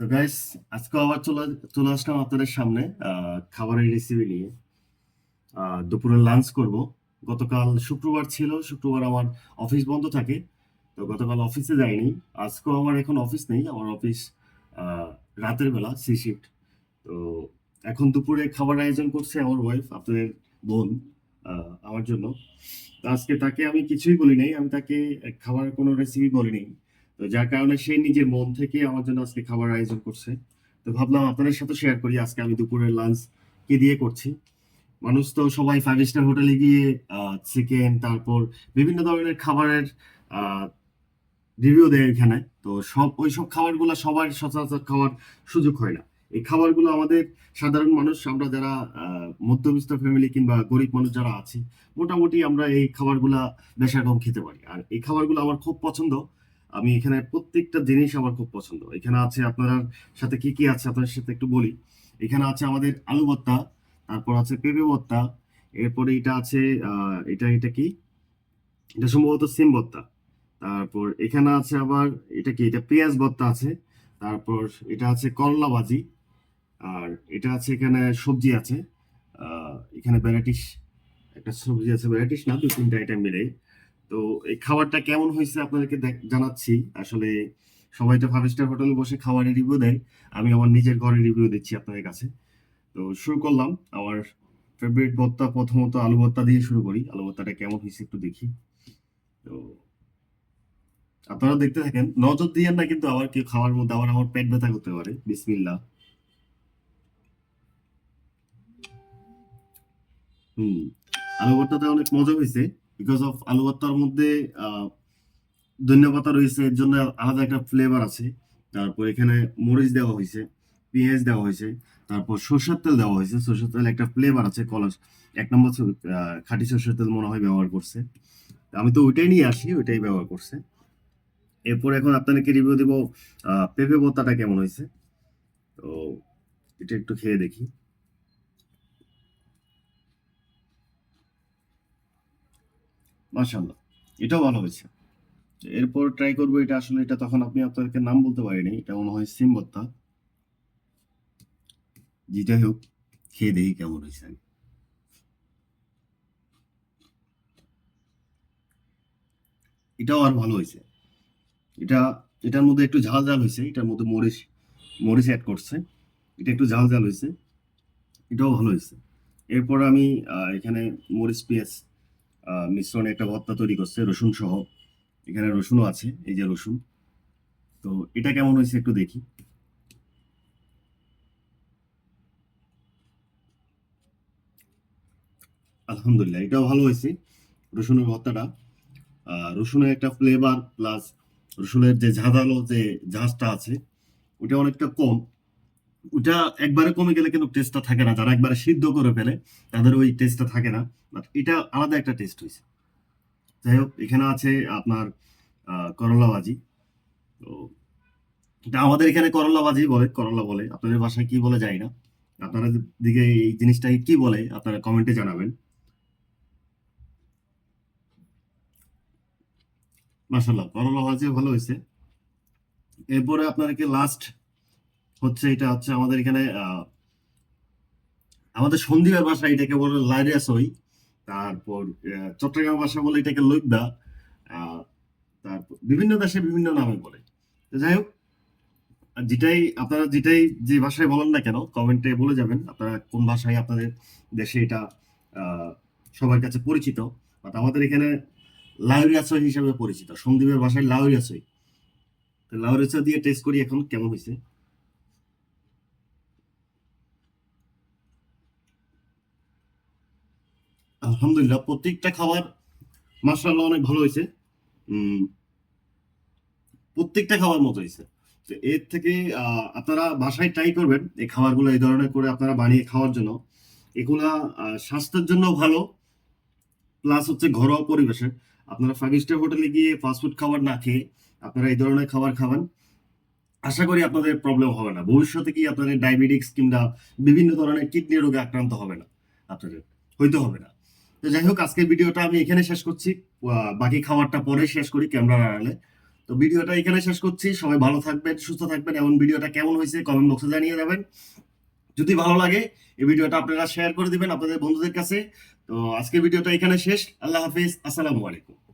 তো গাইস আজকে আবার চলে চলে আসলাম আপনাদের সামনে খাবারের রেসিপি নিয়ে। দুপুরে লাঞ্চ করব। গতকাল শুক্রবার ছিল, শুক্রবার আমার অফিস বন্ধ থাকে, তো গতকাল অফিসে যাইনি। আজকেও আমার এখন অফিস নেই, আমার অফিস রাতের বেলা সি শিফট তো এখন দুপুরে খাবার আয়োজন করছে আমার ওয়াইফ আপনাদের বোন আমার জন্য। আজকে তাকে আমি কিছুই বলি নাই আমি তাকে খাবার কোনো রেসিপি বলিনি। তো যার কারণে সে নিজের মন থেকে আমার জন্য আজকে খাবার আয়োজন করছে। তো ভাবলাম আপনাদের সাথে শেয়ার করি, আজকে আমি দুপুরের লাঞ্চ কে দিয়ে করছি। মানুষ তো সবাই ফাইভ স্টার হোটেলে গিয়ে চিকেন তারপর বিভিন্ন ধরনের খাবারের রিভিউ দেয় এখানে তো সব, ওই সব খাবারগুলো সবার সচরাচর খাওয়ার সুযোগ হয় না। এই খাবারগুলো আমাদের সাধারণ মানুষ, আমরা যারা মধ্যবিত্ত ফ্যামিলি কিংবা গরিব মানুষ যারা আছি, মোটামুটি আমরা এই খাবারগুলা বেশ রকম খেতে পারি। আর এই খাবারগুলো আমার খুব পছন্দ। আমি এখানে প্রত্যেকটা জিনিস আমার খুব পছন্দ। এখানে আছে আপনার সাথে কি কি আছে আপনার সাথে একটু বলি। এখানে আছে আমাদের আলু ভর্তা, তারপর আছে পেঁপে ভর্তা, এরপরে এটা আছে এটা এটা কি? এটা সম্ভবত সিম ভর্তা। তারপর এখানে আছে আবার, এটা কি? এটা পেঁয়াজ ভর্তা আছে। তারপর এটা আছে করলা ভাজি, আর এটা আছে এখানে সবজি আছে। এখানে ভ্যারাইটিস একটা সবজি আছে ভ্যারাইটিস না দু তিনটা আইটেম মিলে তো এই খাবারটা কেমন হয়েছে আপনাদেরকে জানাচ্ছি। আসলে সবাই তো ফাইভ স্টার হোটেলে বসে খাবারের রিভিউ দেয়। আমি আমার নিজের ঘরে রিভিউ দিচ্ছি আপনাদের কাছে। তো শুরু করলাম। আমার ফেভারিট ভর্তা প্রথমত আলু ভর্তা দিয়ে শুরু করি। আলু ভর্তাটা কেমন হয়েছে একটু দেখি। তো আপনারা দেখতে থাকেন। নজর দিয়েন না কিন্তু আবার কেউ খাওয়ার মধ্যে আবার আমার পেট ব্যথা করতে পারে। বিসমিল্লা হুম, আলু ভর্তাটা অনেক মজা হয়েছে। বিকজ অফ আলু ভর্তার মধ্যে আহ, ধনিয়া রয়েছে এর জন্য আলাদা একটা ফ্লেভার আছে। তারপর এখানে মরিচ দেওয়া হয়েছে পেঁয়াজ দেওয়া হয়েছে তারপর সরষের তেল দেওয়া হয়েছে। সরষের তেল একটা ফ্লেভার আছে কলা এক নম্বর খাঁটি সরষের তেল মনে হয় ব্যবহার করছে। আমি তো ওইটাই নিয়ে আসি ওইটাই ব্যবহার করছে। এরপর এখন আপনাদেরকে রিভিউ দিব পেঁপে ভর্তাটা কেমন হয়েছে। তো এটা একটু খেয়ে দেখি। মাশাল্লাহ এটাও ভালো হয়েছে। এরপর ট্রাই করব এটা, আসলে এটা তখন আপনি আপনাদেরকে নাম বলতে পারিনি, এটা মনে হয় সিম যেটাই হোক, খেয়ে দেখি কেমন হয়েছে আগে। এটাও আর ভালো হয়েছে। এটা, এটার মধ্যে একটু ঝাল ঝাল হয়েছে, এটার মধ্যে মরিচ মরিচ অ্যাড করছে। এটা একটু ঝাল ঝাল হয়েছে, এটাও ভালো হয়েছে। এরপর আমি এখানে মরিচ, পেঁয়াজ মিশ্রণে একটা ভর্তা তৈরি করছে, রসুন সহ। এখানে রসুনও আছে, এই যে রসুন। তো এটা কেমন হয়েছে একটু দেখি। আলহামদুলিল্লাহ, এটাও ভালো হয়েছে, রসুনের ভর্তাটা রসুনের একটা ফ্লেভার প্লাস রসুনের যে ঝাঁঝালো যে ঝাঁজটা আছে, ওটা অনেকটা কম। ওটা একবারে কমে গেলে কিন্তু টেস্টটা থাকে না। যারা একবারে সিদ্ধ করে ফেলে, তাদের ওই টেস্টটা থাকে না। বাট এটা আলাদা একটা টেস্ট হয়েছে যাই হোক, এখানে আছে আপনার করলা ভাজি তো এটা আমাদের এখানে করলা ভাজি বলে, করলা বলে। আপনাদের বাসায় কি বলে যায় না। আপনারা দিকে এই জিনিসটাকে কি বলে, আপনারা কমেন্টে জানাবেন। মাশাল্লাহ করলা ভাজি ভালো হয়েছে এরপরে আপনাদেরকে লাস্ট হচ্ছে এটা হচ্ছে আমাদের এখানে আমাদের সন্ধিবার ভাষা এটাকে বলে লাইরিয়া সই তারপর চট্টগ্রাম ভাষা বলে এটাকে লইদা তারপর বিভিন্ন দেশে বিভিন্ন নামে বলে। যাই হোক যেটাই, আপনারা যেটাই যে ভাষায় বলেন না কেন, কমেন্টে বলে যাবেন আপনারা কোন ভাষায় আপনাদের দেশে এটা সবার কাছে পরিচিত। বাট আমাদের এখানে লাউরিয়াসই হিসাবে পরিচিত সন্দীপের ভাষায় লাউরিয়াসই তো লাউরিয়াসা দিয়ে টেস্ট করি এখন কেমন হয়েছে আলহামদুলিল্লাহ, প্রত্যেকটা খাবার মাশাআল্লাহ অনেক ভালো হয়েছে। প্রত্যেকটা খাবার মতো হয়েছে। তো এর থেকে আপনারা বাসায় ট্রাই করবেন এই খাবারগুলো, এই ধরনের করে আপনারা বানিয়ে খাওয়ার জন্য। এগুলা স্বাস্থ্যের জন্য ভালো। প্লাস হচ্ছে ঘরোয়া পরিবেশে। আপনারা ফাইভ স্টার হোটেলে গিয়ে ফাস্টফুড খাবার না খেয়ে আপনারা এই ধরনের খাবার খাবেন। আশা করি আপনাদের প্রবলেম হবে না। ভবিষ্যতে কি আপনাদের ডায়াবেটিক্স কিংবা বিভিন্ন ধরনের কিডনি রোগে আক্রান্ত হবে না আপনাদের? হইতে হবে না। তো যাই হোক, আজকের ভিডিওটা আমি এখানে শেষ করছি। বাকি খাবারটা পরে শেষ করি ক্যামেরার আড়ালে। তো ভিডিওটা এখানে শেষ করছি। সবাই ভালো থাকবেন, সুস্থ থাকবেন, এমন ভিডিওটা কেমন হয়েছে কমেন্ট বক্সে জানিয়ে যাবেন যদি ভালো লাগে, এই ভিডিওটা আপনারা শেয়ার করে দিবেন আপনাদের বন্ধুদের কাছে। তো আজকের ভিডিওটা এখানে শেষ। আল্লাহ হাফিজ, আসসালামু আলাইকুম।